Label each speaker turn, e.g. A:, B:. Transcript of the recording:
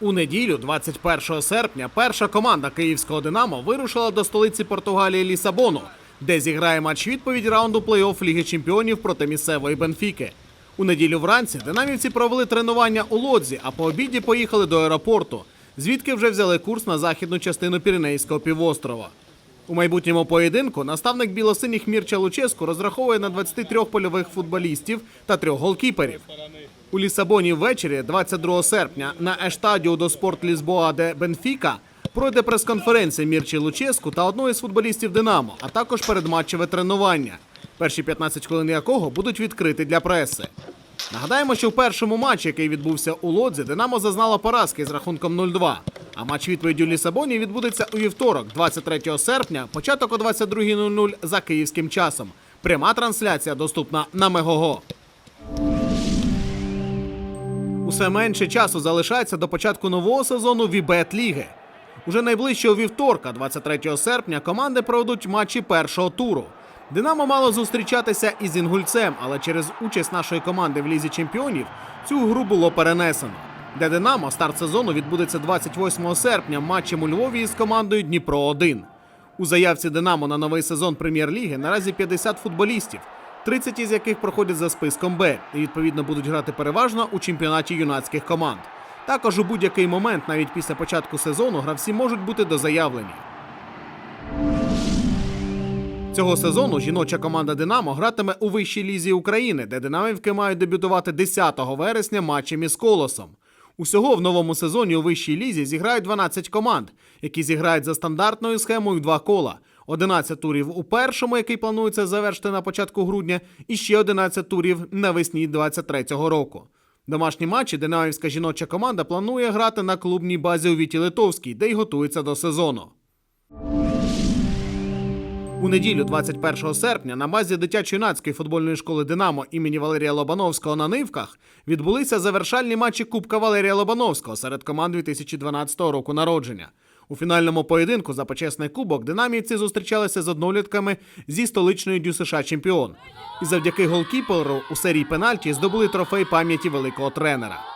A: У неділю, 21 серпня, перша команда київського Динамо вирушила до столиці Португалії Лісабону, де зіграє матч відповідь раунду плей-офф Ліги Чемпіонів проти місцевої Бенфіки. У неділю вранці динамівці провели тренування у лодзі, а по обіді поїхали до аеропорту, звідки вже взяли курс на західну частину Піренейського півострова. У майбутньому поєдинку наставник білосиніх Мірча Луческу розраховує на 23 польових футболістів та трьох голкіперів. У Лісабоні ввечері, 22 серпня, на Ештадіо до спорт Лізбоа де Бенфіка пройде прес-конференція Мірчі Луческу та одного із футболістів Динамо, а також передматчеве тренування, перші 15 хвилин якого будуть відкриті для преси. Нагадаємо, що в першому матчі, який відбувся у Лодзі, Динамо зазнала поразки з рахунком 0-2. А матч відповіді у Лісабоні відбудеться у вівторок, 23 серпня, початок о 22.00 за київським часом. Пряма трансляція доступна на Мегого. Усе менше часу залишається до початку нового сезону Вібет Ліги. Уже найближчого вівторка, 23 серпня, команди проведуть матчі першого туру. Динамо мало зустрічатися із Інгульцем, але через участь нашої команди в лізі чемпіонів цю гру було перенесено. Для Динамо старт сезону відбудеться 28 серпня матчем у Львові із командою Дніпро 1 У заявці Динамо на новий сезон прем'єр-ліги наразі 50 футболістів, 30 із яких проходять за списком Б і відповідно будуть грати переважно у чемпіонаті юнацьких команд. Також у будь-який момент, навіть після початку сезону, гравці можуть бути дозаявлені. Цього сезону жіноча команда Динамо гратиме у вищій лізі України, де динамівки мають дебютувати 10 вересня матчем із колосом. Усього в новому сезоні у вищій лізі зіграють 12 команд, які зіграють за стандартною схемою в два кола. 11 турів у першому, який планується завершити на початку грудня, і ще 11 турів навесні 23-го року. Домашні матчі Динамівська жіноча команда планує грати на клубній базі у Віті Литовській, де й готується до сезону. У неділю, 21 серпня, на базі дитячо-юнацької футбольної школи Динамо імені Валерія Лобановського на Нивках відбулися завершальні матчі Кубка Валерія Лобановського серед команд 2012 року народження. У фінальному поєдинку за почесний кубок динамівці зустрічалися з однолітками зі столичної дюсиша чемпіон. І завдяки голкіперу у серії пенальті здобули трофей пам'яті великого тренера.